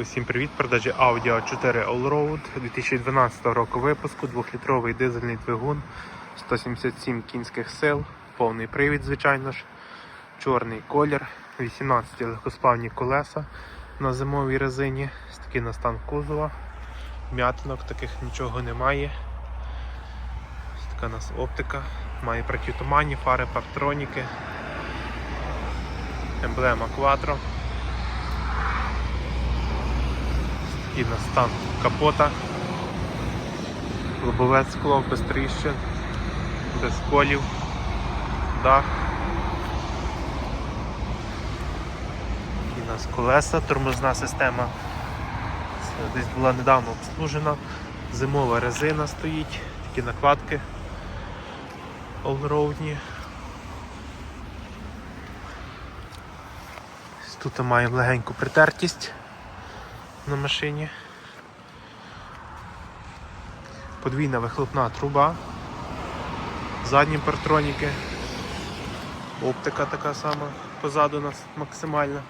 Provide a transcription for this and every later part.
Усім привіт! Продажі Audi A4 Allroad 2012 року випуску, 2-літровий дизельний двигун, 177 кінських сил, повний привід, звичайно ж, чорний колір, 18 легкосплавні колеса на зимовій резині, такий настан кузова, м'ятинок таких нічого немає. Ось така у нас оптика, має протитуманні, фари, парктроніки, емблема Quattro. І на стан капота. Лобове скло без тріщин, без колів, дах. І у нас колеса, тормозна система. Це десь була недавно обслужена. Зимова резина стоїть, такі накладки allroadні. Тут маємо легеньку притертість на машині. Подвійна вихлопна труба, задні партроніки, оптика така сама позаду нас максимальна,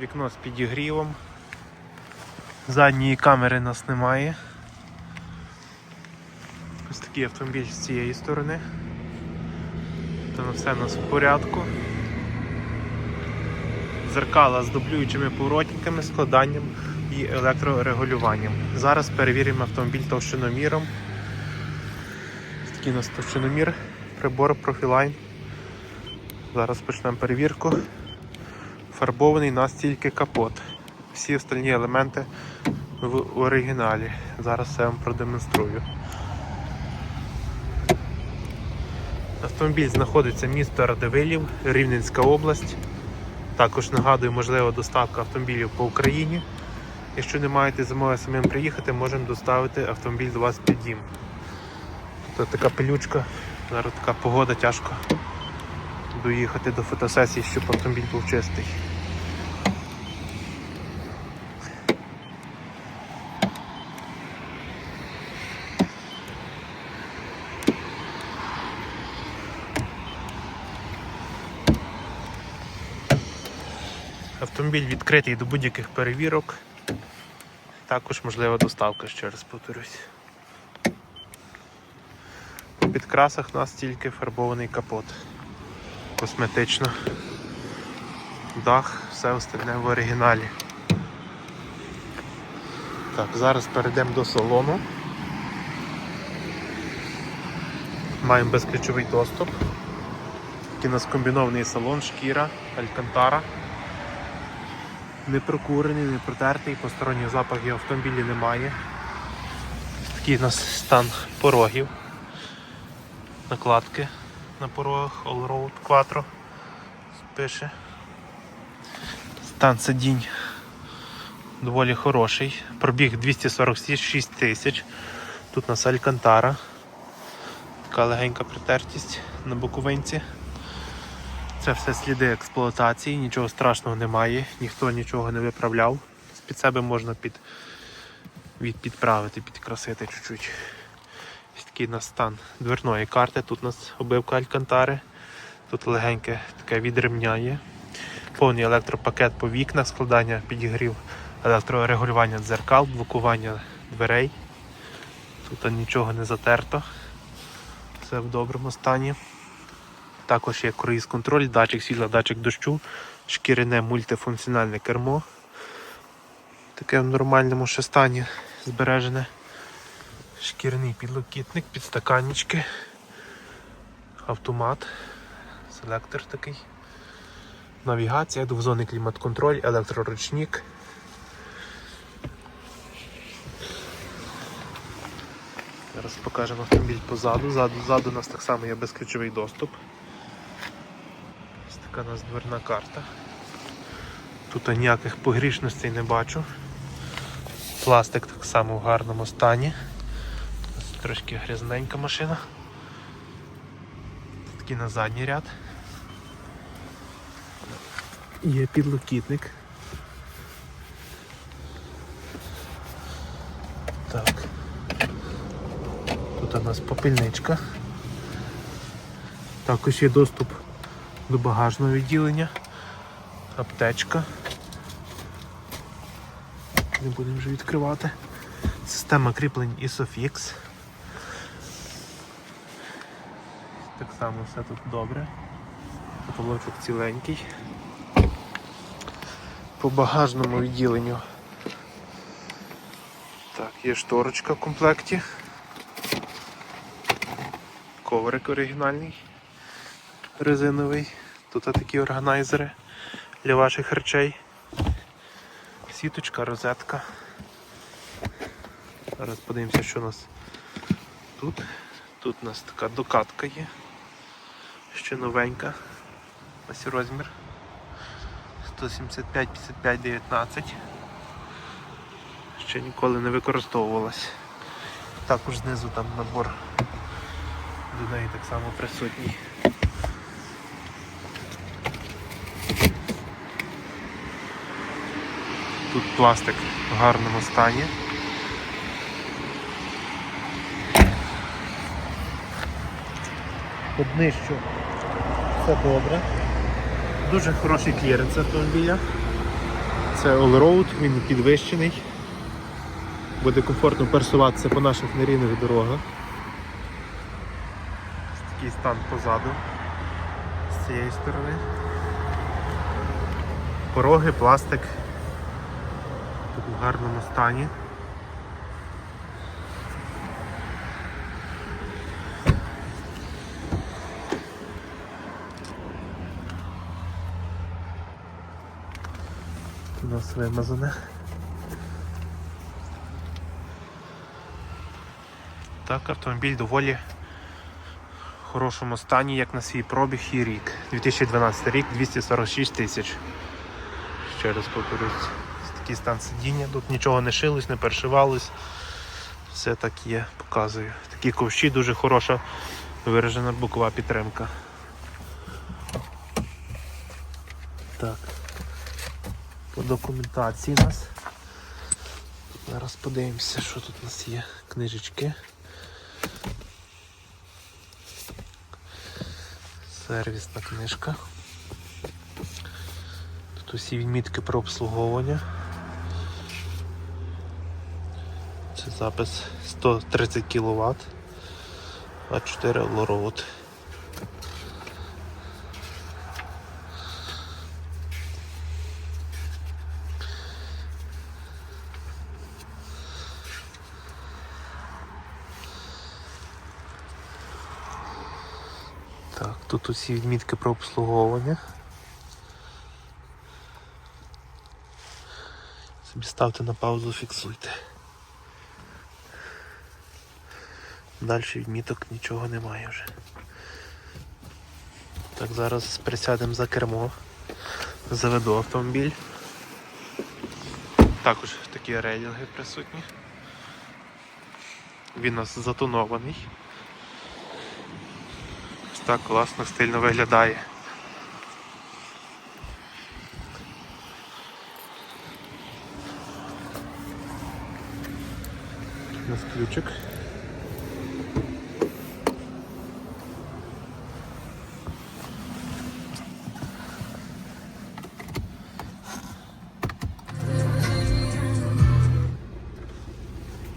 вікно з підігрівом, задньої камери нас немає. Ось такий автомобіль з цієї сторони. Там все у нас в порядку. Зеркала з дублюючими поворотниками, складанням і електрорегулюванням. Зараз перевіримо автомобіль товщиноміром. Такий у нас товщиномір, прибор профілайн. Зараз почнемо перевірку. Фарбований у нас тільки капот. Всі остальні елементи в оригіналі. Зараз все вам продемонструю. Автомобіль знаходиться місто Радивилів, Рівненська область. Також нагадую, можлива доставка автомобілів по Україні. Якщо не маєте змоги самим приїхати, можемо доставити автомобіль до вас під дім. Тут така пилючка, зараз така погода, тяжко доїхати до фотосесії, щоб автомобіль був чистий. Автомобіль відкритий до будь-яких перевірок. Також можлива доставка, ще раз повторюсь. У підкрасах у нас тільки фарбований капот. Косметично. Дах, все остальне в оригіналі. Так, зараз перейдемо до салону. Маємо безключовий доступ. Такий у нас комбінований салон, шкіра, алькантара. Не прокурений, не протертий, посторонніх запахів в автомобілі немає. Такий у нас стан порогів. Накладки на порогах Allroad Quattro пише. Стан сидінь доволі хороший. Пробіг 246 тисяч. Тут у нас Алькантара. Така легенька притертість на боковинці. Це все сліди експлуатації, нічого страшного немає, ніхто нічого не виправляв. З-під себе можна під, від, підправити, підкрасити чуть-чуть. Такий у нас стан дверної карти. Тут у нас обивка алькантари, тут легеньке таке відремняє. Повний електропакет по вікнах, складання підігрів, електрорегулювання дзеркал, блокування дверей. Тут нічого не затерто. Все в доброму стані. Також є круїз контроль, датчик світла, датчик дощу, шкіряне мультифункціональне кермо. Таке в нормальному ще стані збережене. Шкіряний підлокітник, підстаканнички, автомат, селектор такий. Навігація, двозонний клімат-контроль, електроручник. Зараз покажемо автомобіль позаду. Ззаду, ззаду у нас так само є безключовий доступ. Така у нас дверна карта. Тут ніяких погрішностей не бачу. Пластик так само в гарному стані. Трошки грязненька машина. Такий на задній ряд. Є підлокітник. Так. Тут у нас попільничка. Також є доступ до багажного відділення, аптечка. не будемо вже відкривати. Система кріплень Isofix. Так само все тут добре. Потолочок ціленький. По багажному відділенню. Так, є шторочка в комплекті. Коврик оригінальний, резиновий. Тут такі органайзери для ваших речей. Сіточка, розетка. Зараз подивимося, що у нас тут. Тут у нас така докатка є. Ще новенька. Ось розмір. 175 55 19 Ще ніколи не використовувалась. Також знизу там набор до неї так само присутній. Тут пластик в гарному стані. По днищу все добре. Дуже хороший кліренс автомобіля. Це all-road, він підвищений. Буде комфортно пересуватися по наших нерівних дорогах. Такий стан позаду з цієї сторони. Пороги, пластик. Тут в гарному стані. У нас вимазане. Так, автомобіль доволі хорошому стані, як на свій пробіг і рік. 2012 рік 246 тисяч. Ще раз повторюсь, такий стан сидіння. Тут нічого не шилось, не перешивалось. Все так є, показую. Такі ковші, дуже хороша виражена бокова підтримка. Так. По документації у нас. Зараз подивимося, що тут у нас є. Книжечки. Сервісна книжка. Тут усі відмітки про обслуговування. Це запис 130 кВт, а 4 лоровод. Так, тут усі відмітки про обслуговування. Собі ставте на паузу, фіксуйте. Далі відміток нічого немає вже. Так, зараз присядемо за кермо. Заведу автомобіль. Також такі рейлінги присутні. Він у нас затонований. Так класно, стильно виглядає. У нас ключик.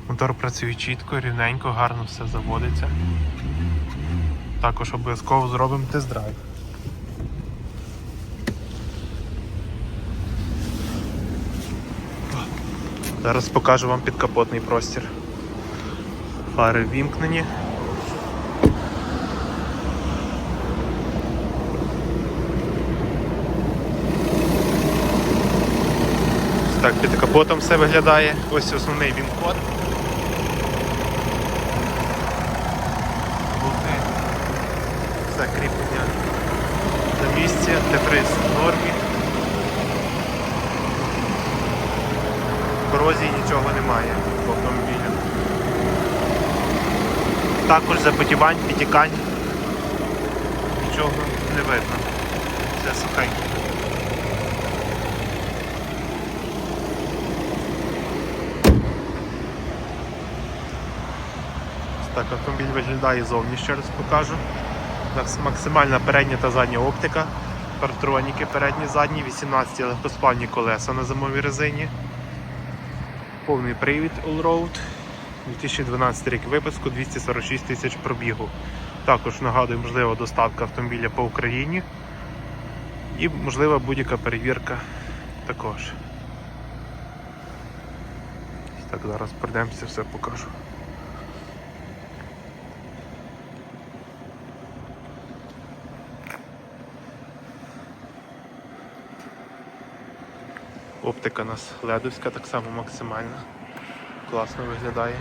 Мотор працює чітко, рівненько, гарно все заводиться. Також обов'язково зробимо тест-драйв. Зараз покажу вам підкапотний простір. Фари ввімкнені. Так, під капотом все виглядає. Ось основний він-код. Місці, Т3 в нормі. Корозії нічого немає в автомобілі. Також запотівань, підтікань нічого не видно. Все сухенько. Ось Так, автомобіль виглядає зовні, ще раз покажу. Максимальна передня та задня оптика. Партроніки передні задні, 18 легкоспальні колеса на зимовій резині. Повний привід Allroad. 2012 рік випуску, 246 тисяч пробігу. Також нагадую, можлива доставка автомобіля по Україні і можлива будь-яка перевірка також. Так, зараз пройдемося, все покажу. Оптика у нас ледовська, так само максимальна. Класно виглядає.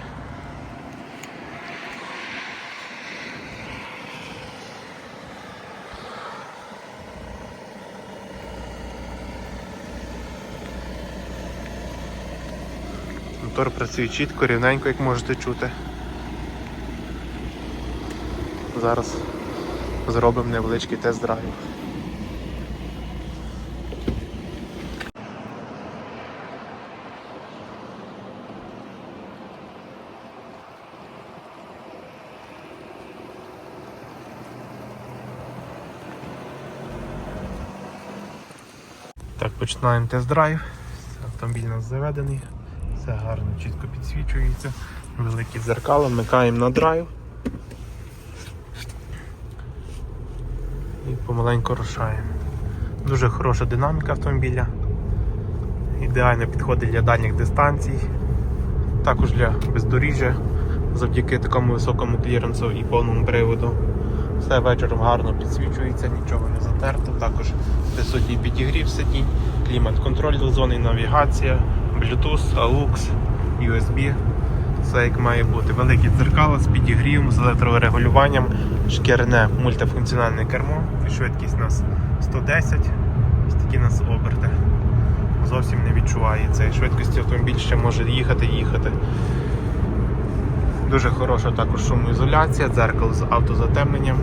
Мотор працює чітко, рівненько, як можете чути. Зараз зробимо невеличкий тест-драйв. Так, починаємо тест-драйв. Автомобіль у нас заведений, все гарно, чітко підсвічується. Великі дзеркала, вмикаємо на драйв. І помаленьку рушаємо. Дуже хороша динаміка автомобіля. Ідеально підходить для дальніх дистанцій, також для бездоріжжя завдяки такому високому кліренсу і повному приводу. Все вечором гарно підсвічується, нічого не затерто. Також присутній підігрів сидінь, клімат-контроль двозонний, навігація, Bluetooth, AUX, USB. Все як має бути. Великі дзеркала з підігрівом, з електрорегулюванням, шкірне мультифункціональне кермо. І швидкість у нас 110. Ось такі нас оберти. Зовсім не відчувається. Швидкості автомобіль ще може їхати і їхати. Дуже хороша також шумоізоляція, дзеркало з автозатемненням.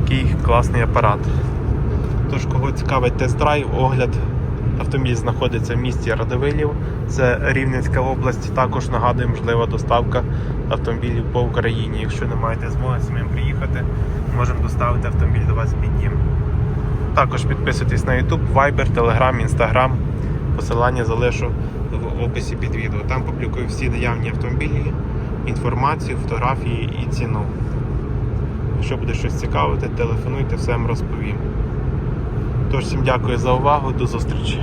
Такий класний апарат. Тож, кого цікавить тест-драйв, огляд, автомобіль знаходиться в місті Радивилів, це Рівненська область. Також нагадую, можлива доставка автомобілів по Україні. Якщо не маєте змоги самим приїхати, можемо доставити автомобіль до вас під дім. Також підписуйтесь на YouTube, Viber, Telegram, Instagram. Посилання залишу в описі під відео. Там публікую всі наявні автомобілі, інформацію, фотографії і ціну. Якщо буде щось цікавити, телефонуйте, все вам розповім. Тож всім дякую за увагу, до зустрічі.